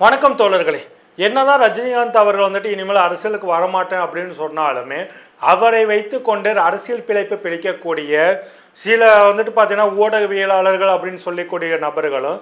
வணக்கம் தோழர்களே. என்னதான் ரஜினிகாந்த் அவர்கள் வந்துட்டு இனிமேல் அரசியலுக்கு வரமாட்டேன் அப்படின்னு சொன்னாலுமே அவரை வைத்துக்கொண்டு அரசியல் பிழைப்பு பிடிக்கக்கூடிய சில வந்துட்டு பார்த்தீங்கன்னா ஊடகவியலாளர்கள் அப்படின்னு சொல்லக்கூடிய நபர்களும்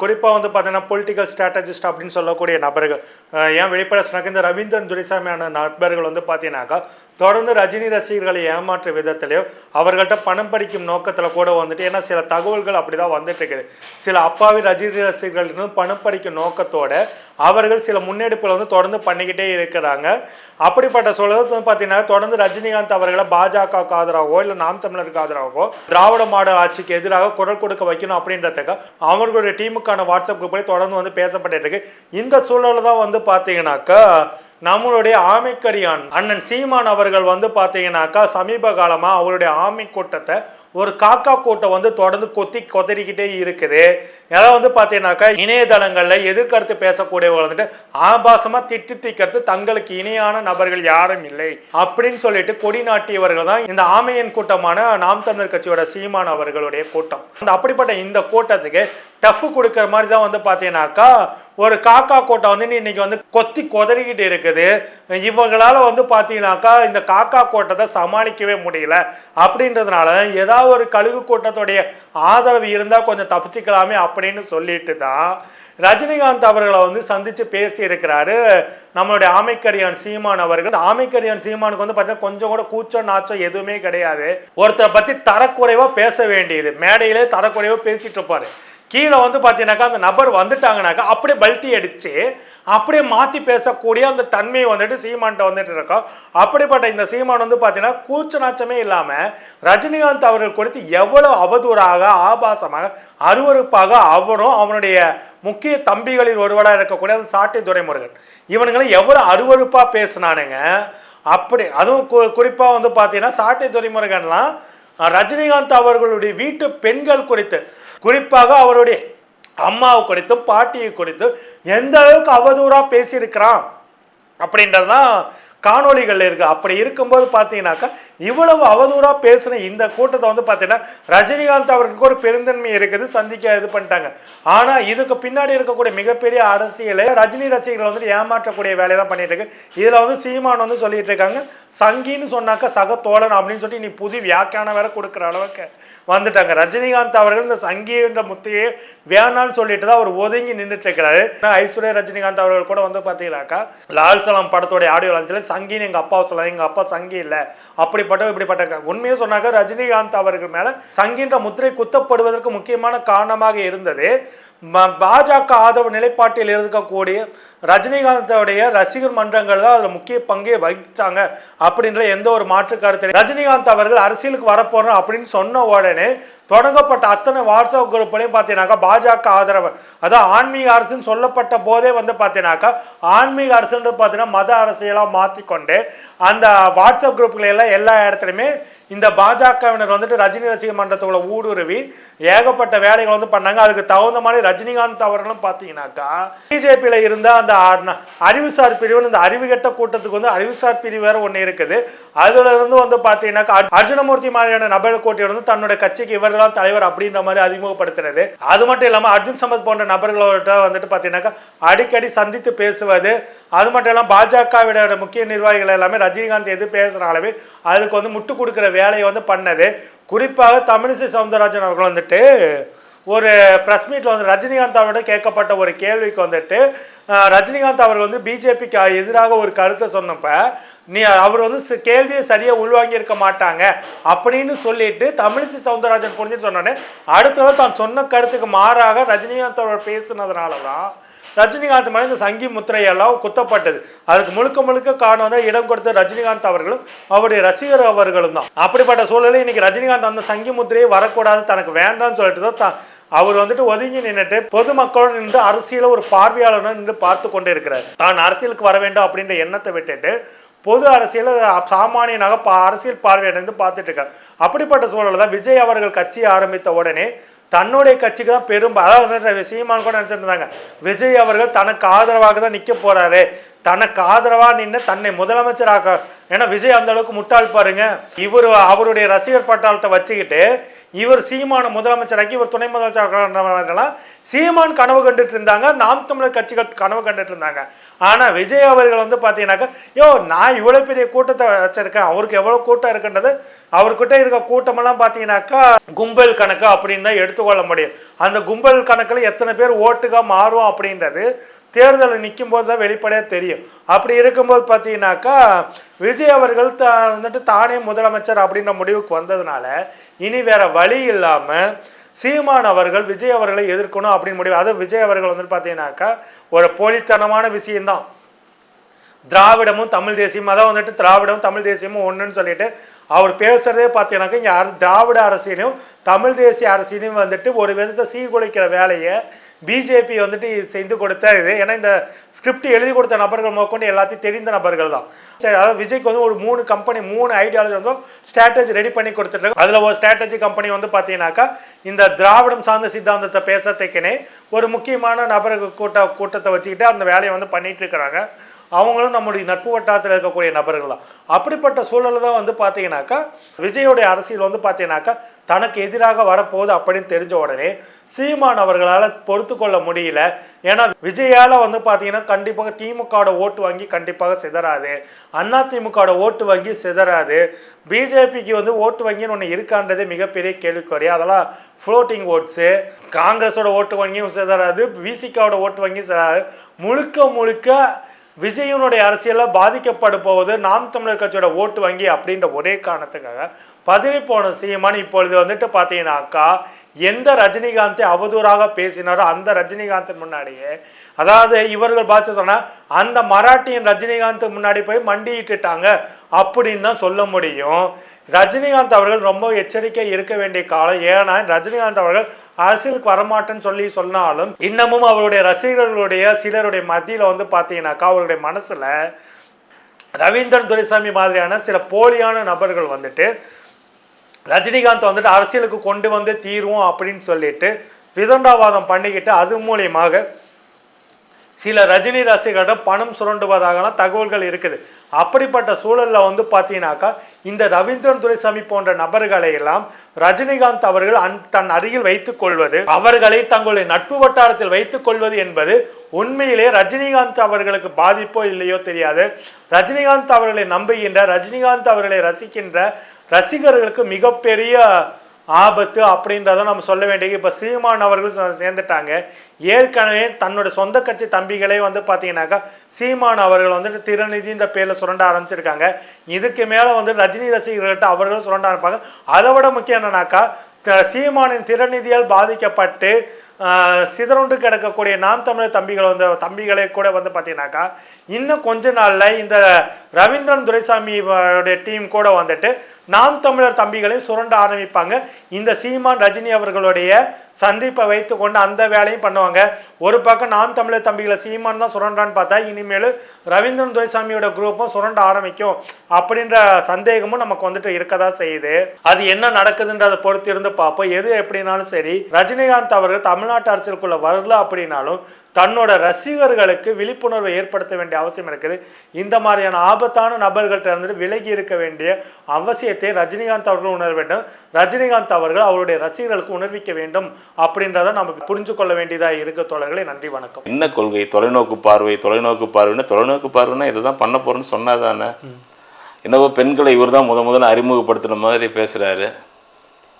குறிப்பாக வந்து பார்த்தீங்கன்னா பொலிட்டிக்கல் ஸ்ட்ராட்டஜிஸ்ட் அப்படின்னு சொல்லக்கூடிய நபர்கள் ஏன் வெளிப்பட சொன்னாக்க இந்த ரவீந்திரன் துரைசாமியான நபர்கள் வந்து பார்த்தீங்கன்னாக்கா தொடர்ந்து ரஜினி ரசிகர்களை ஏமாற்றும் விதத்திலையும் அவர்கள்ட்ட பணம் படிக்கும் நோக்கத்தில் கூட வந்துட்டு ஏன்னா சில தகவல்கள் அப்படி தான் வந்துட்டு இருக்குது சில அப்பாவி ரஜினி ரசிகர்களிருந்து பணம் படிக்கும் நோக்கத்தோட அவர்கள் சில முன்னெடுப்புகள் வந்து தொடர்ந்து பண்ணிக்கிட்டே இருக்கிறாங்க. அப்படிப்பட்ட சூழல் பார்த்தீங்கன்னா தொடர்ந்து ரஜினிகாந்த் அவர்களை பாஜகவுக்கு ஆதரவோ இல்லை நாம் தமிழருக்கு ஆதரவோ திராவிட மாடல் ஆட்சிக்கு எதிராக குரல் கொடுக்க வைக்கணும் அப்படின்றதுக்கு அவர்களுடைய டீமுக்கான வாட்ஸ்அப் குரூப்பில் தொடர்ந்து வந்து பேசப்பட்டு இருக்கு. இந்த சூழலில் தான் வந்து பார்த்தீங்கன்னாக்கா நம்மளுடைய ஆமைக்கரியான் அண்ணன் சீமான் அவர்கள் வந்து பார்த்தீங்கன்னாக்கா சமீப காலமாக அவருடைய ஆமை கூட்டத்தை ஒரு காக்கா கூட்டம் வந்து தொடர்ந்து கொத்தி கொதறிக்கிட்டே இருக்குது. ஏதாவது வந்து பார்த்தீங்கன்னாக்கா இணையதளங்களில் எதிர்கருத்து பேசக்கூடியவங்க வந்துட்டு ஆபாசமாக திட்டி திக்கிறது தங்களுக்கு இணையான நபர்கள் யாரும் இல்லை. அப்படின்னு சொல்லிட்டு கொடி நாட்டியவர்கள் தான் இந்த ஆமையன் கூட்டமான நாம் தமிழர் கட்சியோட சீமான் அவர்களுடைய கூட்டம். அந்த அப்படிப்பட்ட இந்த கூட்டத்துக்கு டஃப் கொடுக்குற மாதிரி தான் வந்து பார்த்தீங்கன்னாக்கா ஒரு காக்கா கோட்டை வந்து இன்னைக்கு வந்து கொத்தி கொதறிக்கிட்டு இருக்குது. இவங்களால் வந்து பார்த்தீங்கன்னாக்கா இந்த காக்கா கோட்டத்தை சமாளிக்கவே முடியல. அப்படின்றதுனால ஏதாவது ஒரு கழுகு கூட்டத்துடைய ஆதரவு இருந்தால் கொஞ்சம் தப்பிச்சுக்கலாமே அப்படின்னு சொல்லிட்டு தான் ரஜினிகாந்த் அவர்களை வந்து சந்தித்து பேசியிருக்கிறாரு. நம்மளுடைய ஆமைக்கரியான் சீமான் அவர்கள். ஆமைக்கரியான் சீமானுக்கு வந்து பார்த்தீங்கன்னா கொஞ்சம் கூட கூச்சம் நாச்சம் எதுவுமே கிடையாது. ஒருத்தரை பற்றி தரக்குறைவாக பேச வேண்டியது. மேடையிலே தரக்குறைவாக பேசிட்டு இருப்பார். கீழே வந்து பார்த்தீங்கன்னாக்கா அந்த நபர் வந்துட்டாங்கனாக்கா அப்படியே பல்ட்டி அடித்து அப்படியே மாற்றி பேசக்கூடிய அந்த தன்மை வந்துட்டு சீமான்கிட்ட வந்துட்டு இருக்கோம் அப்படிப்பட்ட இந்த சீமான் வந்து பார்த்தீங்கன்னா கூச்ச நாச்சமே இல்லாமல் ரஜினிகாந்த் அவர்கள் குறித்து எவ்வளோ அவதூறாக ஆபாசமாக அருவருப்பாக அவரும் அவனுடைய முக்கிய தம்பிகளில் ஒருவராக இருக்கக்கூடிய அந்த சாட்டை துரைமுருகன். இவனுங்களை எவ்வளோ அருவருப்பாக பேசினானுங்க. அப்படி அதுவும் கு குறிப்பாக வந்து பார்த்தீங்கன்னா சாட்டை துரைமுருகன்லாம் ரஜினிகாந்த் அவர்களுடைய வீட்டு பெண்கள் குறித்து குறிப்பாக அவருடைய அம்மாவை குறித்தும் பாட்டியை குறித்து எந்த அளவுக்கு அவதூறாக பேசியிருக்கிறான் அப்படின்றதுலாம் காணொலிகள் இருக்கு. அப்படி இருக்கும்போது பார்த்தீங்கன்னாக்கா இவ்வளவு அவதூறாக பேசின இந்த கூட்டத்தை வந்து பார்த்தீங்கன்னா ரஜினிகாந்த் அவர்களுக்கு ஒரு பெருந்தன்மை இருக்குது சந்திக்க இது பண்ணிட்டாங்க. ஆனால் இதுக்கு பின்னாடி இருக்கக்கூடிய மிகப்பெரிய அரசியலை ரஜினி ரசிகர்கள் வந்துட்டு ஏமாற்றக்கூடிய வேலையை தான் பண்ணிட்டு இருக்கு. இதில் வந்து சீமான் வந்து சொல்லிட்டு இருக்காங்க சங்கின்னு சொன்னாக்கா சக தோழன் அப்படின்னு சொல்லி நீ புது வியாக்கியானம் வேற கொடுக்குற அளவுக்கு வந்துட்டாங்க. ரஜினிகாந்த் அவர்கள் இந்த சங்கின்ற முத்தையே வேணான்னு சொல்லிட்டு தான் அவர் ஒதுங்கி நின்றுட்டு இருக்கிறாரு. ஐஸ்வர்யா ரஜினிகாந்த் அவர்கள் கூட வந்து பார்த்தீங்கன்னாக்கா லால் சலாம் படத்தோடைய ஆடியோ லான்ச்சில் சங்கின்னு எங்கள் அப்பாவை சொல்லலாம் எங்கள் அப்பா சங்கி இல்லை அப்படி இப்படிப்பட்ட இப்படிப்பட்ட உண்மையை சொன்னாக்க ரஜினிகாந்த் அவர்கள் மேலே சங்கின்ற முத்திரை குத்தப்படுவதற்கு முக்கியமான காரணமாக இருந்தது. பாஜக ஆதரவு நிலைப்பாட்டில் இருக்கக்கூடிய ரஜினிகாந்தோடைய ரசிகர் மன்றங்கள் தான் அதில் முக்கிய பங்கே வகிச்சாங்க அப்படின்ற எந்த ஒரு மாற்று கருத்து ரஜினிகாந்த் அவர்கள் அரசியலுக்கு வரப்போறோம் அப்படின்னு சொன்ன உடனே தொடங்கப்பட்ட அத்தனை வாட்ஸ்அப் குரூப்லையும் பார்த்தீங்கன்னாக்கா பாஜக ஆதரவு. அதான் ஆன்மீக அரசுன்னு சொல்லப்பட்ட போதே வந்து பார்த்தீங்கன்னாக்கா ஆன்மீக அரசுன்றது பார்த்தீங்கன்னா மத அரசியலாக மாற்றிக்கொண்டு அந்த வாட்ஸ்அப் குரூப்ல எல்லாம் எல்லா இடத்துலையுமே இந்த பாஜகவினர் வந்துட்டு ரஜினி ரசிகர் மன்றத்துக்குள்ள ஊடுருவி ஏகப்பட்ட வேலைகள் வந்து பண்ணாங்க. அதுக்கு தகுந்த மாதிரி ரஜினிகாந்த் அவர்களும் பார்த்தீங்கன்னாக்கா பிஜேபியில் இருந்த அந்த அறிவுசார் பிரிவு இந்த அறிவுகட்ட கூட்டத்துக்கு வந்து அறிவுசார் பிரிவு வேற ஒன்று இருக்குது. அதுல இருந்து வந்து பார்த்தீங்கன்னாக்கா அர்ஜுனமூர்த்தி மாதிரியான நபர் கூட்டிய வந்து தன்னோட கட்சிக்கு இவர் தான் தலைவர் அப்படின்ற மாதிரி அறிமுகப்படுத்துறது அது மட்டும் இல்லாமல் அர்ஜுன் சம்பத் போன்ற நபர்களோட வந்துட்டு பார்த்தீங்கன்னாக்கா அடிக்கடி சந்தித்து பேசுவது. அது மட்டும் இல்லாமல் பாஜகவிட முக்கிய நிர்வாகிகள் எல்லாமே ரஜினிகாந்த் எது பேசுகிறாலுமே அதுக்கு வந்து முட்டு கொடுக்குற வேலையை வந்து பண்ணது. குறிப்பாக தமிழிசை சவுந்தரராஜன் அவர்கள் வந்துட்டு ஒரு ப்ரெஸ் மீட்டில் வந்து ரஜினிகாந்த் அவர்கிட்ட கேட்கப்பட்ட ஒரு கேள்விக்கு வந்துட்டு ரஜினிகாந்த் அவர் வந்து பிஜேபிக்கு எதிராக ஒரு கருத்தை சொன்னப்போ நீ அவர் வந்து கேள்வியை சரியாக உள்வாங்கி இருக்க மாட்டாங்க அப்படின்னு சொல்லிட்டு தமிழிசை சவுந்தரராஜன் புரிஞ்சுட்டு சொன்னோடனே அடுத்த தான் சொன்ன கருத்துக்கு மாறாக ரஜினிகாந்த் அவர் பேசுனதுனால தான் ரஜினிகாந்த் மேலே இந்த சங்கி முத்திரையெல்லாம் குத்தப்பட்டது. அதுக்கு முழுக்க முழுக்க காரணம் தான் இடம் கொடுத்த ரஜினிகாந்த் அவர்களும் அவருடைய ரசிகர் அவர்களும் தான். அப்படிப்பட்ட சூழலில் இன்னைக்கு ரஜினிகாந்த் அந்த சங்கி முத்திரையே வரக்கூடாது தனக்கு வேண்டாம்னு சொல்லிட்டு தான் அவர் வந்துட்டு ஒதுங்கி நின்றுட்டு பொதுமக்களோடு நின்று அரசியல ஒரு பார்வையாளர் நின்று பார்த்து கொண்டே இருக்கிறார். தான் அரசியலுக்கு வர வேண்டும் அப்படின்ற எண்ணத்தை விட்டுட்டு பொது அரசியல் சாமானியனாக பா அரசியல் பார்வையிலிருந்து பார்த்துட்டு இருக்கார். அப்படிப்பட்ட சூழலில் தான் விஜய் அவர்கள் கட்சியை ஆரம்பித்த உடனே தன்னுடைய கட்சிக்கு தான் பெரும் அதாவது சீமான் கூட நினச்சிருந்தாங்க. விஜய் அவர்கள் தனக்கு ஆதரவாக தான் நிற்க போகிறாரு தனக்கு ஆதரவாக நின்று தன்னை முதலமைச்சராக ஏன்னா விஜய் அந்த அளவுக்கு முட்டாள் பாருங்க. இவர் அவருடைய ரசிகர் பட்டாளத்தை வச்சுக்கிட்டு இவர் சீமான முதலமைச்சராக்கி இவர் துணை முதலமைச்சராகலாம் சீமான் கனவு கண்டுட்டு இருந்தாங்க நாம் தமிழர் கட்சிகள் கனவு கண்டுட்டு இருந்தாங்க. ஆனால் விஜய் அவர்கள் வந்து பார்த்தீங்கன்னாக்கா யோ நான் இவ்வளோ பெரிய கூட்டத்தை வச்சிருக்கேன் அவருக்கு எவ்வளோ கூட்டம் இருக்குன்றது அவர்கிட்ட இருக்க கூட்டமெல்லாம் பார்த்தீங்கன்னாக்கா கும்பல் கணக்கு அப்படின்னு தான் எடுத்துக்கொள்ள முடியும். அந்த கும்பல் கணக்கில் எத்தனை பேர் ஓட்டுக்காக மாறும் அப்படின்றது தேர்தலில் நிற்கும் போது தான் வெளிப்படையாக தெரியும். அப்படி இருக்கும்போது பார்த்தீங்கன்னாக்கா விஜய் அவர்கள் த வந்துட்டு தானே முதலமைச்சர் அப்படின்ற முடிவுக்கு வந்ததுனால இனி வேற வழி இல்லாமல் சீமான் அவர்கள் விஜய் அவர்களை எதிர்க்கணும் அப்படின்னு முடிவு. அது விஜய் அவர்கள் வந்துட்டு பார்த்தீங்கன்னாக்கா ஒரு போலித்தனமான விஷயம்தான். திராவிடமும் தமிழ் தேசியமும் அதான் வந்துட்டு திராவிடமும் தமிழ் தேசியமும் ஒன்றுன்னு சொல்லிட்டு அவர் பேசுகிறதே பார்த்தீங்கன்னாக்கா இங்கே அர- திராவிட அரசியலையும் தமிழ் தேசிய அரசியலையும் வந்துட்டு ஒரு விதத்தை சீர்குலைக்கிற வேலையை பிஜேபி வந்துட்டு செய்து கொடுத்த இது. ஏன்னா இந்த ஸ்கிரிப்ட் எழுதி கொடுத்த நபர்கள் முதற்கொண்டு எல்லாத்தையும் தெரிந்த நபர்கள் தான். சரி அதாவது விஜய்க்கு வந்து ஒரு மூணு கம்பெனி மூணு ஐடியாலஜி வந்து ஸ்ட்ராட்டஜி ரெடி பண்ணி கொடுத்துட்டு அதில் ஒரு ஸ்ட்ராட்டஜி கம்பெனி வந்து பார்த்தீங்கன்னாக்கா இந்த திராவிடம் சார்ந்த சித்தாந்தத்தை பேசுறதுக்குனே ஒரு முக்கியமான நபர்கள் கூட்ட கூட்டத்தை வச்சுக்கிட்டு அந்த வேலையை வந்து பண்ணிகிட்டு இருக்கிறாங்க. அவங்களும் நம்முடைய நட்பு வட்டாரத்தில் இருக்கக்கூடிய நபர்கள் தான் அப்படிப்பட்ட சூழலில் தான் வந்து பார்த்தீங்கன்னாக்கா விஜயோடைய அரசியல் வந்து பார்த்தீங்கன்னாக்கா தனக்கு எதிராக வரப்போகுது அப்படின்னு தெரிஞ்ச உடனே சீமான் அவர்களால் பொறுத்து கொள்ள முடியல. ஏன்னா விஜயால் வந்து பார்த்தீங்கன்னா கண்டிப்பாக திமுகவோட ஓட்டு வங்கி கண்டிப்பாக சிதறாது. அண்ணா திமுகவோட ஓட்டு வங்கி சிதறாது. பிஜேபிக்கு வந்து ஓட்டு வங்கின்னு ஒன்று இருக்கான்றதே மிகப்பெரிய கேள்விக்குறி. அதெல்லாம் ஃப்ளோட்டிங் ஓட்ஸு காங்கிரஸோட ஓட்டு வங்கியும் சிதறாது. விசிகாவோட ஓட்டு வங்கியும் சிதறாது. முழுக்க முழுக்க விஜயனுடைய அரசியலில் பாதிக்கப்பட போவது நாம் தமிழர் கட்சியோட ஓட்டு வங்கி அப்படின்ற ஒரே காரணத்துக்காக பதவி போன சீமான் இப்பொழுது வந்துட்டு பார்த்தீங்கன்னாக்கா எந்த ரஜினிகாந்தை அவதூறாக பேசினாரோ அந்த ரஜினிகாந்தின் முன்னாடியே. அதாவது இவர்கள் பாஷை சொன்னால் அந்த மராட்டியின் ரஜினிகாந்த் முன்னாடி போய் மண்டியிட்டுட்டாங்க அப்படின்னு தான் சொல்ல முடியும். ரஜினிகாந்த் அவர்கள் ரொம்ப எச்சரிக்கை இருக்க வேண்டிய காலம். ஏன்னா ரஜினிகாந்த் அவர்கள் அரசியலுக்கு வரமாட்டேன்னு சொல்லி சொன்னாலும் இன்னமும் அவருடைய ரசிகர்களுடைய சிலருடைய மத்தியில் வந்து பார்த்தீங்கன்னாக்கா அவருடைய மனசில் ரவீந்திரன் துரைசாமி மாதிரியான சில போலியான நபர்கள் வந்துட்டு ரஜினிகாந்த் வந்துட்டு அரசியலுக்கு கொண்டு வந்து தீர்வோம் அப்படின்னு சொல்லிட்டு விதண்டாவாதம் பண்ணிக்கிட்டு அது மூலியமாக சில ரஜினி ரசிகர்களிடம் பணம் சுரண்டுவதாகலாம் தகவல்கள் இருக்குது. அப்படிப்பட்ட சூழலில் வந்து பார்த்தீங்கன்னாக்கா இந்த ரவீந்திரன் துரைசாமி போன்ற நபர்களை எல்லாம் ரஜினிகாந்த் அவர்கள் அன் தன் அருகில் வைத்துக் கொள்வது அவர்களை தங்களுடைய நட்பு வட்டாரத்தில் வைத்துக் கொள்வது என்பது உண்மையிலே ரஜினிகாந்த் அவர்களுக்கு பாதிப்போ இல்லையோ தெரியாது. ரஜினிகாந்த் அவர்களை நம்புகின்ற ரஜினிகாந்த் அவர்களை ரசிக்கின்ற ரசிகர்களுக்கு மிகப்பெரிய ஆபத்து அப்படின்றத நம்ம சொல்ல வேண்டியது. இப்போ சீமான் அவர்கள் சே- சேர்ந்துட்டாங்க. ஏற்கனவே தன்னோட சொந்த கட்சி தம்பிகளே வந்து பார்த்தீங்கன்னாக்கா சீமான் அவர்கள் வந்துட்டு திருநிதின்ற பேரில் சுரண்ட ஆரம்பிச்சிருக்காங்க. இதுக்கு மேலே வந்து ரஜினி ரசிகர்கள்ட்ட அவர்களும் சுரண்ட ஆரம்பிப்பாங்க. அதை விட முக்கியம் என்னன்னாக்கா த- சீமானின் திறநிதியால் பாதிக்கப்பட்டு சிதறுண்டு கிடக்கக்கூடிய நாம் தமிழர் தம்பிகள் வந்து தம்பிகளே கூட வந்து பார்த்தீங்கன்னாக்கா இன்னும் கொஞ்ச நாளில் இந்த ரவீந்திரன் துரைசாமி உடைய டீம் கூட வந்துட்டு நாம் தமிழர் தம்பிகளையும் சுரண்ட ஆரம்பிப்பாங்க. இந்த சீமான் ரஜினி அவர்களுடைய சந்திப்பை வைத்து கொண்டு அந்த வேலையும் பண்ணுவாங்க. ஒரு பக்கம் நான் தமிழர் தம்பிகளை சீமான் தான் சுரண்டான்னு பார்த்தா இனிமேல் ரவீந்திரன் துரைசாமியோட குரூப்பும் சுரண்ட ஆரம்பிக்கும் அப்படின்ற சந்தேகமும் நமக்கு வந்துட்டு இருக்கதா செய்யுது. அது என்ன நடக்குதுன்றதை பொறுத்து இருந்து பார்ப்போம். எது எப்படினாலும் சரி ரஜினிகாந்த் அவர்கள் தமிழ்நாட்டு அரசியலுக்குள்ள வரல அப்படின்னாலும் தன்னோட ரசிகர்களுக்கு விழிப்புணர்வை ஏற்படுத்த வேண்டிய அவசியம் இருக்குது. இந்த மாதிரியான ஆபத்தான நபர்கள்ட்ட இருந்து விலகி இருக்க வேண்டிய அவசியத்தை ரஜினிகாந்த் அவர்கள் உணர வேண்டும். ரஜினிகாந்த் அவர்கள் அவருடைய ரசிகர்களுக்கு உணர்விக்க வேண்டும் அப்படின்றத நம்ம புரிஞ்சு கொள்ள வேண்டியதாக இருக்க தோழர்களே. நன்றி வணக்கம். என்ன கொள்கை? தொலைநோக்கு பார்வை தொலைநோக்கு பார்வைன்னா தொலைநோக்கு பார்வைன்னா இதுதான் பண்ண போறேன்னு சொன்னாதானே? என்னவோ பெண்களை இவர் தான் முத முதல்ல அறிமுகப்படுத்தின மாதிரி பேசுறாரு.